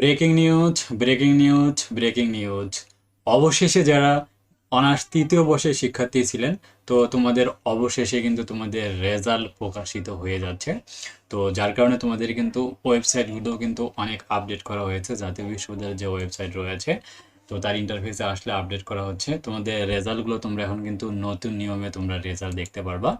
Breaking news breaking news breaking news. অবশেষে যারা honours তৃতীয় বর্ষের শিক্ষার্থী ছিলেন, তো তোমাদের অবশেষে কিন্তু তোমাদের রেজাল্ট প্রকাশিত হয়ে যাচ্ছে। তো যার কারণে তোমাদের কিন্তু ওয়েবসাইটগুলো কিন্তু অনেক আপডেট করা হয়েছে। জাতীয় বিশ্ববিদ্যালয়ের যে ওয়েবসাইট রয়েছে, তো তার ইন্টারফেসে আসলে আপডেট করা হচ্ছে। তোমাদের রেজাল্টগুলো তোমরা এখন কিন্তু নতুন নিয়মে তোমরা রেজাল্ট দেখতে পারবা।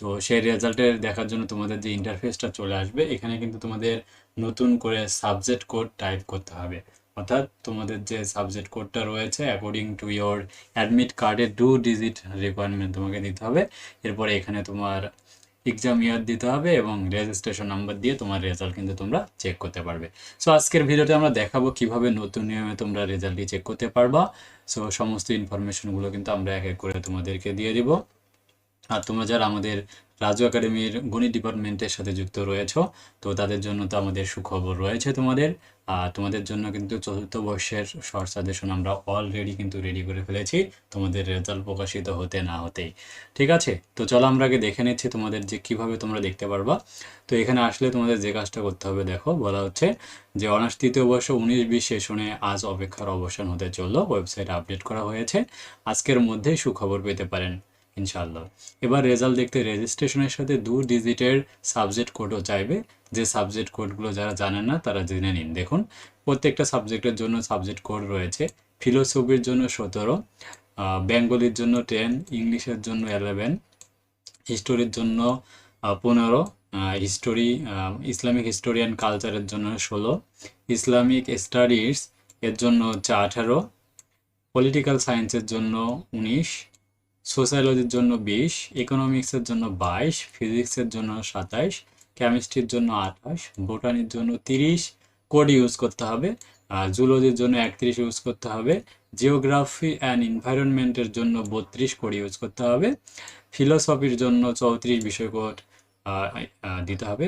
তো সেই রেজাল্টের দেখার জন্য তোমাদের যে ইন্টারফেসটা চলে আসবে, এখানে কিন্তু তোমাদের নতুন করে সাবজেক্ট কোড টাইপ করতে হবে। অর্থাৎ তোমাদের যে সাবজেক্ট কোডটা রয়েছে অ্যাকর্ডিং টু ইয়োর অ্যাডমিট কার্ডের টু ডিজিট রিকোয়ারমেন্ট তোমাকে দিতে হবে। এরপরে এখানে তোমার এক্সাম ইয়ার দিতে হবে এবং রেজিস্ট্রেশন নাম্বার দিয়ে তোমার রেজাল্ট কিন্তু তোমরা চেক করতে পারবে। সো আজকের ভিডিওতে আমরা দেখাবো কীভাবে নতুন নিয়মে তোমরা রেজাল্টটি চেক করতে পারবা। সো সমস্ত ইনফরমেশনগুলো কিন্তু আমরা এক এক করে তোমাদেরকে দিয়ে দিব। আর তোমরা যারা আমাদের রাজু একাডেমির গণিত ডিপার্টমেন্টের সাথে যুক্ত রয়েছো, তো তাদের জন্য তো আমাদের সুখবর রয়েছে তোমাদের। আর তোমাদের জন্য কিন্তু চতুর্থ বর্ষের শর্ট সাজেশন আমরা অলরেডি কিন্তু রেডি করে ফেলেছি, তোমাদের রেজাল্ট প্রকাশিত হতে না হতেই। ঠিক আছে? তো চলো আমরা আগে দেখে নিচ্ছি তোমাদের যে কীভাবে তোমরা দেখতে পারবা। তো এখানে আসলে তোমাদের যে কাজটা করতে হবে, দেখো, বলা হচ্ছে যে অনার্স তৃতীয় বর্ষ উনিশ বিশ সেশনে আজ অপেক্ষার অবসান হতে চলল। ওয়েবসাইট আপডেট করা হয়েছে। আজকের মধ্যেই সুখবর পেতে পারেন। ইনশাল্লাহ এবার রেজাল্ট দেখতে রেজিস্ট্রেশনের সাথে দু ডিজিটের সাবজেক্ট কোডও চাইবে। যে সাবজেক্ট কোডগুলো যারা জানেন না, তারা জেনে নিন। দেখুন, প্রত্যেকটা সাবজেক্টের জন্য সাবজেক্ট কোড রয়েছে। ফিলোসফির জন্য সতেরো বেঙ্গলির জন্য টেন ইংলিশের জন্য এলেভেন হিস্টোরির জন্য পনেরো হিস্টোরি ইসলামিক হিস্টোরি অ্যান্ড কালচারের জন্য ষোলো ইসলামিক স্টাডিজ এর জন্য হচ্ছে আঠারো পলিটিক্যাল সায়েন্সের জন্য উনিশ সোশ্যালজির জন্য বিশ ইকোনমিক্সের জন্য বাইশ ফিজিক্সের জন্য সাতাইশ কেমিস্ট্রির জন্য আঠাশ বোটানির জন্য তিরিশ কোড ইউজ করতে হবে জুলজির জন্য একত্রিশ ইউজ করতে হবে জিওগ্রাফি অ্যান্ড এনভায়রনমেন্টের জন্য বত্রিশ কোড ইউজ করতে হবে ফিলোসফির জন্য চৌত্রিশ বিষয় কোড দিতে হবে,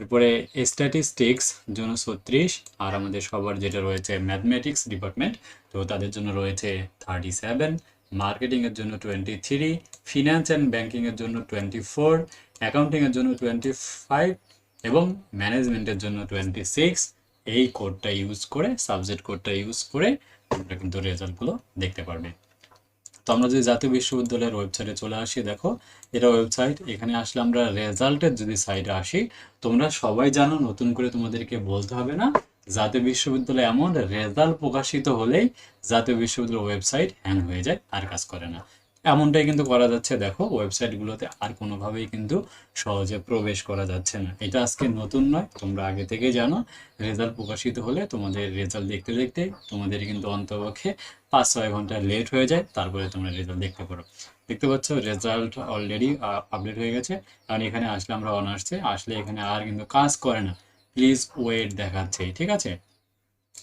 এরপরে স্ট্যাটিস্টিক্স জন্য ছত্রিশ, আর আমাদের সবার যেটা রয়েছে ম্যাথমেটিক্স ডিপার্টমেন্ট তো তাদের জন্য রয়েছে থার্টি সেভেন মার্কেটিংয়ের জন্য টোয়েন্টি থ্রি ফিনান্স অ্যান্ড ব্যাঙ্কিংয়ের জন্য টোয়েন্টি ফোর অ্যাকাউন্টিংয়ের জন্য টোয়েন্টি ফাইভ এবং ম্যানেজমেন্টের জন্য টোয়েন্টি সিক্স এই কোডটা ইউজ করে সাবজেক্ট কোডটা ইউজ করে তোমরা কিন্তু রেজাল্টগুলো দেখতে পারবে। তো আমরা যদি জাতীয় বিশ্ববিদ্যালয়ের ওয়েবসাইটে চলে আসি, দেখো, এটা ওয়েবসাইট এখানে আসলে আমরা রেজাল্টের যদি সাইডে আসি, তোমরা সবাই জানো, নতুন করে তোমাদেরকে বলতে হবে না। জাতীয় বিশ্ববিদ্যালয়ে এমন রেজাল্ট প্রকাশিত হলেই জাতীয় বিশ্ববিদ্যালয়ের ওয়েবসাইট হ্যাং হয়ে যায়, আর কাজ করে না। এমনটাই কিন্তু করা যাচ্ছে, দেখো, ওয়েবসাইটগুলোতে আর কোনোভাবেই কিন্তু সহজে প্রবেশ করা যাচ্ছে না। এটা আজকে নতুন নয়, তোমরা আগে থেকে জানো, রেজাল্ট প্রকাশিত হলে তোমাদের রেজাল্ট দেখতে দেখতে তোমাদের কিন্তু অন্তপক্ষে পাঁচ ছয় ঘণ্টা লেট হয়ে যায়, তারপরে তোমরা রেজাল্ট দেখতে পারো। দেখতে পাচ্ছ, রেজাল্ট অলরেডি আপডেট হয়ে গেছে, কারণ এখানে আসলে আমরা অনার্সে, আসলে এখানে আর কিন্তু কাজ করে না। প্লিজ ওয়েট দেখাচ্ছে, ঠিক আছে?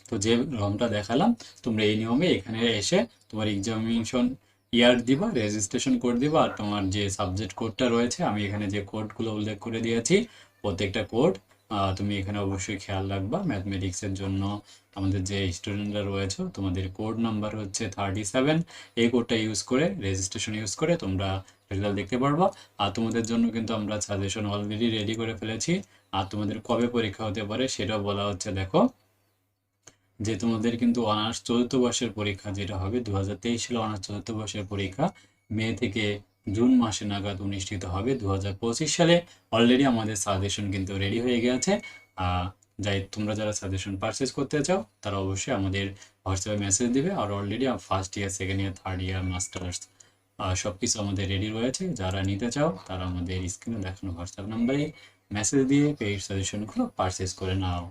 তো যে রমটা দেখালাম, তোমরা এই নিয়মে এখানে এসে তোমার এক্সামিনেশন ইয়ার দিবা রেজিস্ট্রেশন কোড দিবা, আর তোমার যে সাবজেক্ট কোডটা রয়েছে, আমি এখানে যে কোডগুলো উল্লেখ করে দিয়েছি, প্রত্যেকটা কোড তুমি এখানে অবশ্যই খেয়াল রাখবা। ম্যাথমেটিক্সের জন্য আমাদের যে স্টুডেন্টরা রয়েছে, তোমাদের কোড নাম্বার হচ্ছে থার্টি সেভেন এই কোডটা ইউজ করে রেজিস্ট্রেশন ইউজ করে তোমরা রেজাল্ট দেখতে পারবা। আর তোমাদের জন্য কিন্তু আমরা সাজেশন অলরেডি রেডি করে ফেলেছি। আর তোমাদের কবে পরীক্ষা হতে পারে সেটাও বলা হচ্ছে, দেখো। যে তোমাদের কিন্তু অনার্স চতুর্থ বর্ষের পরীক্ষা যেটা হবে দু হাজার তেইশ সালে অনার্স চতুর্থ বর্ষের পরীক্ষা, মে থেকে জুন মাসে নাগাদ অনুষ্ঠিত হবে। দু হাজার পঁচিশ সালে অলরেডি আমাদের সাজেশন কিন্তু রেডি হয়ে গেছে। যাই তোমরা যারা সাজেশন পারচেস করতে চাও, তারা অবশ্যই আমাদের হোয়াটসঅ্যাপে মেসেজ দিবে। আর already first year second year third year masters সব কিছু আমাদের রেডি রয়েছে। যারা নিতে চাও, তারা আমাদের স্ক্রিনে দেখানো হোয়াটসঅ্যাপ নাম্বারে মেসেজ দিয়ে পেইড সাজেশনগুলো পারচেস করে নাও।